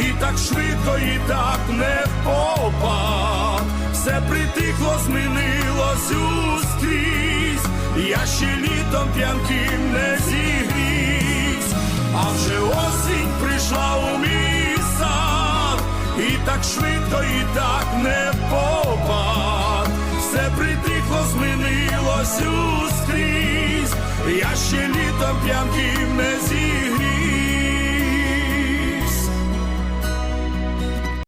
і так швидко, і так не попад. Все притихло, змінилось ускрізь, я ще літом п'янким не зігрівсь, а вже осінь прийшла у мій сад, і так швидко, і так не попад. Все притихло, змінилось ускрізь, я ще літом п'янким не зігрівсь.